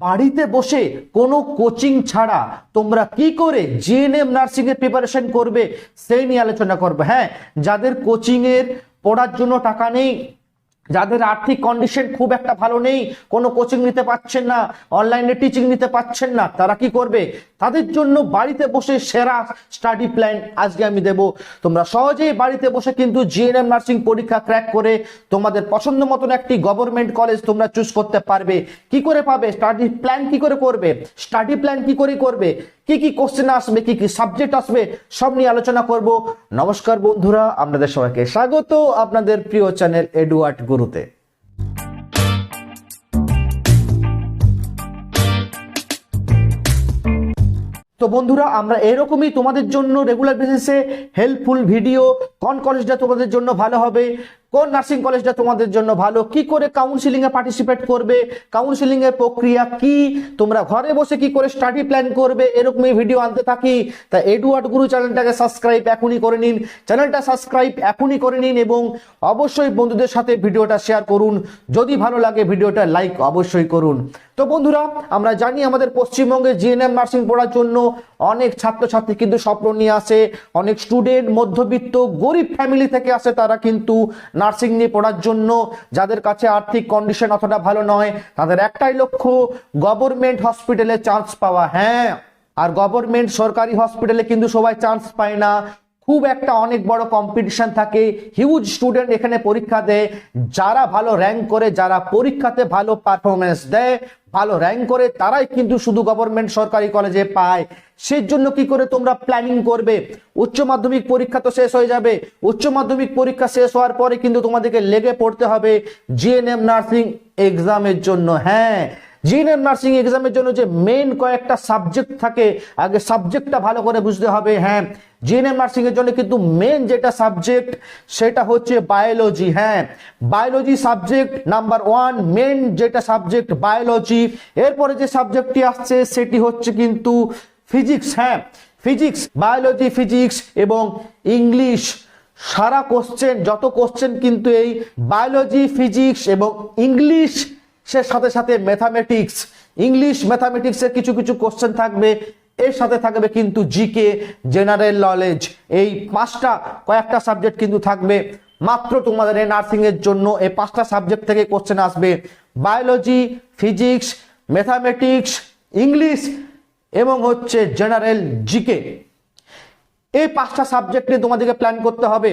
বাড়িতে বসে কোনো কোচিং ছাড়া তোমরা কি করে জিএনএম নার্সিং এর প্রিপারেশন করবে? সেই নিয়ে আলোচনা করবে। হ্যাঁ যাদের কোচিং এর পড়ার জন্য টাকা নেই যাদের আর্থিক কন্ডিশন খুব একটা ভালো নেই, কোনো কোচিং নিতে পাচ্ছেন না অনলাইনে টিচিং নিতে পাচ্ছেন না, তারা কি করবে? তাদের জন্য বাড়িতে বসে সেরা স্টাডি প্ল্যান আজকে আমি দেব। তোমরা সহজেই বাড়িতে বসে কিন্তু জিএনএম নার্সিং পরীক্ষা ক্র্যাক করে তোমাদের পছন্দ মতন একটি গভর্নমেন্ট কলেজ তোমরা চুজ করতে পারবে। কি করে পাবে? স্টাডি প্ল্যান কি করে করবে? স্টাডি প্ল্যান কি করে করবে? কি কি কোশ্চেন আসবে, কি কি সাবজেক্ট আসবে, সব নিয়ে আলোচনা করব। নমস্কার বন্ধুরা, আপনাদের সবাইকে স্বাগত আপনাদের প্রিয় চ্যানেল এডুয়ার্ড গুরুতে তো বন্ধুরা, আমরা এরকমই তোমাদের জন্য রেগুলার বেসিসে হেল্পফুল ভিডিও কোন কলেজটা তোমাদের জন্য ভালো হবে। কোন নার্সিং কলেজটা তোমাদের জন্য ভালো? কি করে কাউন্সিলিং এ পার্টিসিপেট করবে? কাউন্সিলিং এর প্রক্রিয়া কি? তোমরা ঘরে বসে কি করে স্টাডি প্ল্যান করবে? এরকমই ভিডিও আনতে থাকি। তা এডুয়ার্ড গুরু চ্যানেলটাকে সাবস্ক্রাইব এখনই করে নিন। চ্যানেলটা সাবস্ক্রাইব এখনই করে নিন এবং অবশ্যই বন্ধুদের সাথে ভিডিওটা শেয়ার করুন। যদি ভালো লাগে ভিডিওটা লাইক অবশ্যই করুন। তো বন্ধুরা, আমরা জানি আমাদের পশ্চিমবঙ্গে জিএনএম নার্সিং পড়ার জন্য অনেক ছাত্রছাত্রী কিন্তু স্বপ্ন নিয়ে আসে। অনেক স্টুডেন্ট মধ্যবিত্ত, গরিব ফ্যামিলি থেকে আসে তারা কিন্তু নার্সিং নিয়ে পড়ার জন্য যাদের কাছে আর্থিক কন্ডিশন অতটা ভালো নয়, তাদের একটাই লক্ষ্য গভর্নমেন্ট হসপিটালে চান্স পাওয়া। হ্যাঁ আর গভর্নমেন্ট সরকারি হসপিটালে কিন্তু সবাই চান্স পায় না। খুব একটা অনেক বড় কম্পিটিশন থাকে। হিউজ স্টুডেন্ট এখানে পরীক্ষা দেয়। যারা ভালো র্যাঙ্ক করে, যারা পরীক্ষাতে ভালো পারফরমেন্স দেয় ভালো র্যাঙ্ক করে, তারাই কিন্তু শুধু গভর্নমেন্ট সরকারি কলেজে পায়। সেই জন্য কি করে তোমরা প্ল্যানিং করবে? উচ্চ মাধ্যমিক পরীক্ষা তো শেষ হয়ে যাবে। উচ্চ মাধ্যমিক পরীক্ষা শেষ হওয়ার পরে কিন্তু তোমাদেরকে লেগে পড়তে হবে জিএনএম নার্সিং এক্সামের জন্য। হ্যাঁ জিএনএম নার্সিং এক্সামের জন্য যে মেন কয়েকটা সাবজেক্ট থাকে, আগে সাবজেক্টটা ভালো করে বুঝতে হবে। হ্যাঁ জিএনএম নার্সিং এর জন্য কিন্তু মেন যেটা সাবজেক্ট সেটা হচ্ছে বায়োলজি হ্যাঁ। Biology subject number one main যেটা সাবজেক্ট বায়োলজি এরপরে যে সাবজেক্টটি আসছে, সেটি হচ্ছে কিন্তু ফিজিক্স হ্যাঁ। ফিজিক্স বায়োলজি ফিজিক্স এবং ইংলিশ সারা কোশ্চেন যত কোশ্চেন কিন্তু এই বায়োলজি ফিজিক্স এবং ইংলিশ সে সাথে সাথে ম্যাথামেটিক্স ইংলিশ ম্যাথামেটিক্সের কিছু কিছু কোশ্চেন থাকবে। এর সাথে থাকবে কিন্তু জিকে জেনারেল নলেজ এই পাঁচটা, কয়েকটা সাবজেক্ট কিন্তু থাকবে। মাত্র তোমাদের এই নার্সিং এর জন্য এই পাঁচটা সাবজেক্ট থেকে কোশ্চেন আসবে। বায়োলজি ফিজিক্স ম্যাথামেটিক্স ইংলিশ এবং হচ্ছে জেনারেল জিকে এই পাঁচটা সাবজেক্ট নিয়ে তোমাদেরকে প্ল্যান করতে হবে।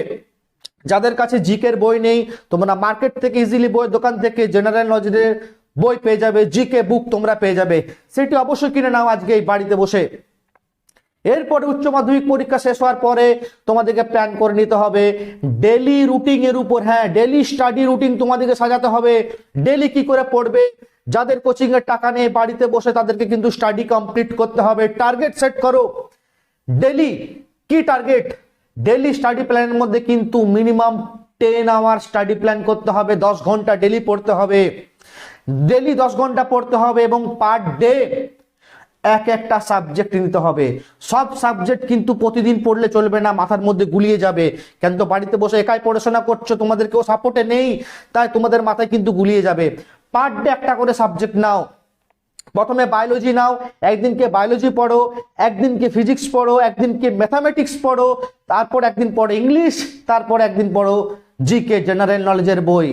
যাদের কাছে জিকের বই নেই, তোমরা মার্কেট থেকে ইজিলি বই, দোকান থেকে জেনারেল নলেজের বই পেয়ে যাবে, জিকে বুক তোমরা পেয়ে যাবে। সেটি অবশ্যই কিনে নাও আজকে এই বাড়িতে বসে। এরপরে উচ্চ মাধ্যমিক পরীক্ষা শেষ হওয়ার পরে তোমাদেরকে প্ল্যান করে নিতে হবে। ডেলি রুটিন এর উপর হ্যাঁ ডেলি স্টাডি রুটিন তোমাদেরকে সাজাতে হবে। ডেলি কি করে পড়বে? যাদের কোচিং এর টাকা নেই বাড়িতে বসে তাদেরকে কিন্তু স্টাডি কমপ্লিট করতে হবে। টার্গেট সেট করো। ডেলি কি টার্গেট ডেলি স্টাডি প্ল্যানের মধ্যে কিন্তু minimum ten hour study plan করতে হবে। দশ ঘণ্টা ডেলি পড়তে হবে। ডেলি দশ ঘণ্টা পড়তে হবে এবং পার ডে এক একটা সাবজেক্ট নিতে হবে। সব সাবজেক্ট কিন্তু প্রতিদিন পড়লে চলবে না, মাথার মধ্যে গুলিয়ে যাবে। কেন তো বাড়িতে বসে একাই পড়াশোনা করছ, তোমাদের কেউ সাপোর্টে নেই, তাই তোমাদের মাথায় কিন্তু গুলিয়ে যাবে। পার ডে একটা করে সাবজেক্ট নাও। প্রথমে বায়োলজি নাও, একদিনকে বায়োলজি পড়ো, একদিনকে ফিজিক্স পড়ো, একদিনকে ম্যাথামেটিক্স পড়ো, তারপর একদিন পড়ো ইংলিশ তারপর একদিন পড়ো জিকে জেনারেল নলেজের বই।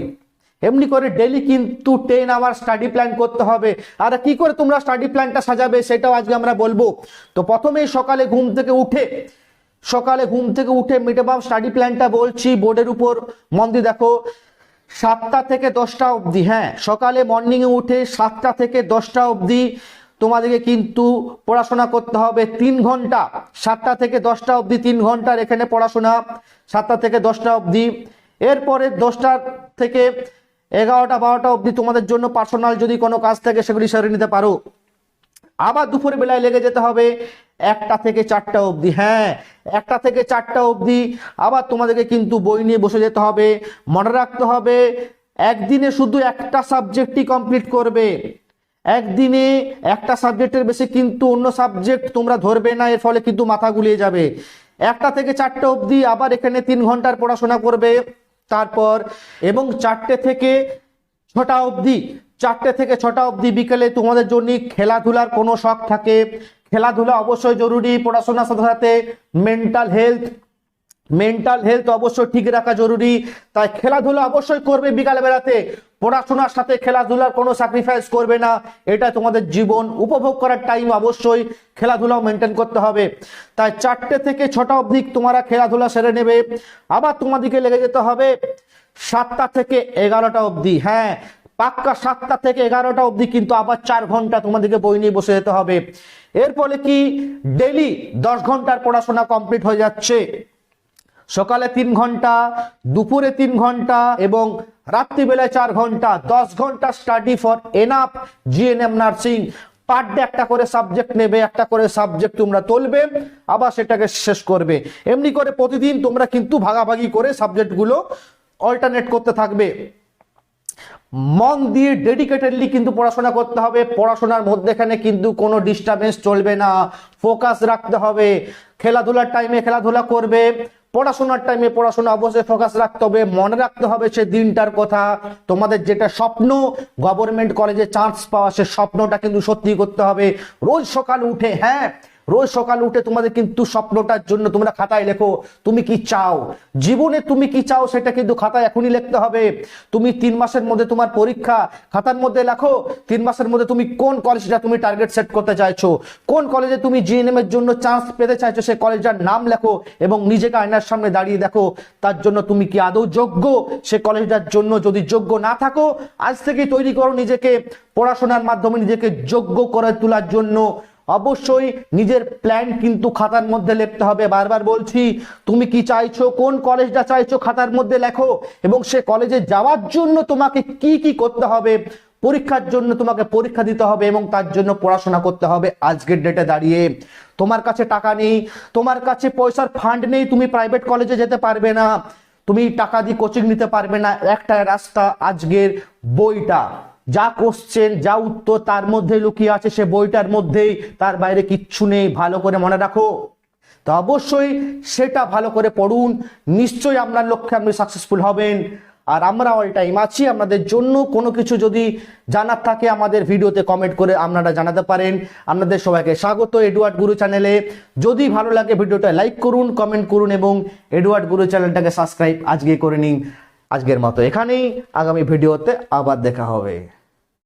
এমনি করে ডেলি কিন্তু টেন আওয়ার স্টাডি প্ল্যান করতে হবে। আর কি করে তোমরা স্টাডি প্ল্যানটা সাজাবে সেটাও আজকে আমরা বলব। তো প্রথমেই সকালে ঘুম থেকে উঠে, সকালে ঘুম থেকে উঠে মিনিমাম স্টাডি প্ল্যানটা বলছি বোর্ডের উপর। মন দিয়ে দেখো, সাতটা থেকে দশটা অবধি হ্যাঁ সকালে মর্নিংয়ে উঠে সাতটা থেকে দশটা অবধি তোমাদেরকে কিন্তু পড়াশোনা করতে হবে তিন ঘণ্টা। সাতটা থেকে দশটা অবধি তিন ঘণ্টার এখানে পড়াশোনা, সাতটা থেকে দশটা অবধি। এরপরে দশটা থেকে এগারোটা বারোটা অবধি তোমাদের জন্য পার্সোনাল যদি কোনো কাজ থাকে সেগুলি সেরে নিতে পারো। আবার দুপুর বেলায় লেগে যেতে হবে একটা থেকে চারটা অবধি হ্যাঁ একটা থেকে চারটা অবধি। আবার তোমাদেরকে কিন্তু বই নিয়ে বসে যেতে হবে, মনে রাখতে হবে, একদিনে শুধু একটা সাবজেক্টই কমপ্লিট করবে। একদিনে একটা সাবজেক্টের বেশি কিন্তু অন্য সাবজেক্ট তোমরা ধরবে না, এর ফলে কিন্তু মাথা গুলিয়ে যাবে। একটা থেকে চারটে অবধি, আবার এখানে তিন ঘণ্টার পড়াশোনা করবে। তারপর এবং চারটে থেকে ছটা অবধি, চারটে থেকে ছটা অবধি বিকেলে তোমাদের জন্য খেলাধুলার কোনো শখ থাকে। খেলাধুলা অবশ্যই জরুরি, পড়াশোনার সাথে সাথে মেন্টাল হেলথ মেন্টাল হেলথ অবশ্যই ঠিক রাখা জরুরি। তাই খেলাধুলা অবশ্যই করবে বিকাল বেলাতে। পড়াশোনার সাথে খেলাধুলার কোনো স্যাক্রিফাইস করবে না। এটা তোমাদের জীবন উপভোগ করার টাইম অবশ্যই। খেলাধুলাও মেনটেন করতে হবে। তাই চারটে থেকে ছটা অবধি তোমরা খেলাধুলা সেরে নেবে। আবার তোমাদেরকে লেগে যেতে হবে সাতটা থেকে এগারোটা অবধি। হ্যাঁ পাক্কা সাতটা থেকে এগারোটা অবধি কিন্তু আবার চার ঘণ্টা তোমাদেরকে বই নিয়ে বসে যেতে হবে। এর ফলে কি? ডেলি দশ ঘণ্টার পড়াশোনা কমপ্লিট হয়ে যাচ্ছে। সকালে তিন ঘণ্টা, দুপুরে তিন ঘণ্টা এবং রাত্রিবেলায় চার ঘণ্টা, দশ ঘণ্টা study for enough GNM nursing per day একটা করে সাবজেক্ট নেবে, একটা করে সাবজেক্ট তোমরা তুলবে, আবার সেটাকে শেষ করবে। এমনি করে প্রতিদিন তোমরা কিন্তু ভাগাভাগি করে সাবজেক্টগুলো অল্টারনেট করতে থাকবে। মন দিয়ে ডেডিকেটেডলি কিন্তু পড়াশোনা করতে হবে। পড়াশোনার মধ্যেখানে কিন্তু কোনো ডিস্টারবেন্স চলবে না। ফোকাস রাখতে হবে। খেলাধুলার টাইমে খেলাধুলা করবে। পড়াশোনার টাইমে পড়াশোনা অবশ্যই ফোকাস রাখতে হবে। মনে রাখতে হবে সে দিনটার কথা। তোমাদের যেটা স্বপ্ন গভর্নমেন্ট কলেজে চান্স পাওয়া সে স্বপ্নটা কিন্তু সত্যি করতে হবে। রোজ সকাল উঠে হ্যাঁ রোজ সকাল উঠে তোমাদের কিন্তু স্বপ্নটার জন্য তোমরা খাতায় লেখো, তুমি কি চাও? জীবনে তুমি কি চাও সেটা কিন্তু খাতায় এখনই লিখতে হবে। তুমি তিন মাসের মধ্যে তোমার পরীক্ষা খাতার মধ্যে লেখো, তিন মাসের মধ্যে তুমি কোন কলেজটা তুমি টার্গেট সেট করতে চাইছো? কোন কলেজে তুমি জিএনএম এর জন্য চান্স পেতে চাইছো সেই কলেজটার নাম লেখো এবং নিজেকে আয়নার সামনে দাঁড়িয়ে দেখো। তার জন্য তুমি কি আদৌ যোগ্য? সে কলেজটার জন্য যদি যোগ্য না থাকো, আজ থেকেই তৈরি করো নিজেকে। পড়াশোনার মাধ্যমে নিজেকে যোগ্য করে তোলার জন্য অবশ্যই নিজের প্ল্যান কিন্তু খাতার মধ্যে লিখতে হবে। বারবার বলছি, তুমি কি চাইছো, কোন কলেজটা চাইছো খাতার মধ্যে লেখো? এবং সে কলেজে যাওয়ার জন্য তোমাকে কি কি করতে হবে? পরীক্ষার জন্য তোমাকে পরীক্ষা দিতে হবে এবং তার জন্য পড়াশোনা করতে হবে। আজকের ডেটে দাঁড়িয়ে তোমার কাছে টাকা নেই, তোমার কাছে পয়সার ফান্ড নেই, তুমি প্রাইভেট কলেজে যেতে পারবে না, তুমি টাকা দিয়ে কোচিং নিতে পারবে না। একটা রাস্তা আজকের বইটা। যা কোশ্চেন যা উত্তর তার মধ্যে লুকিয়ে আছে সে বইটার মধ্যেই, তার বাইরে কিচ্ছু নেই, ভালো করে মনে রাখো। তো অবশ্যই সেটা ভালো করে পড়ুন, নিশ্চয়ই আপনার লক্ষ্যে আপনি সাকসেসফুল হবেন। আর আমরা অল টাইম আছি, আপনাদের জন্য কোনো কিছু যদি জানার থাকে আমাদের ভিডিওতে কমেন্ট করে আপনারা জানাতে পারেন। আপনাদের সবাইকে স্বাগত এডওয়ার্ড গুরু চ্যানেলে যদি ভালো লাগে ভিডিওটা লাইক করুন কমেন্ট করুন এবং এডওয়ার্ড গুরু চ্যানেলটাকে সাবস্ক্রাইব আজকে করে নিন। আজকের মতো এখানেই, আগামী ভিডিওতে আবার দেখা হবে।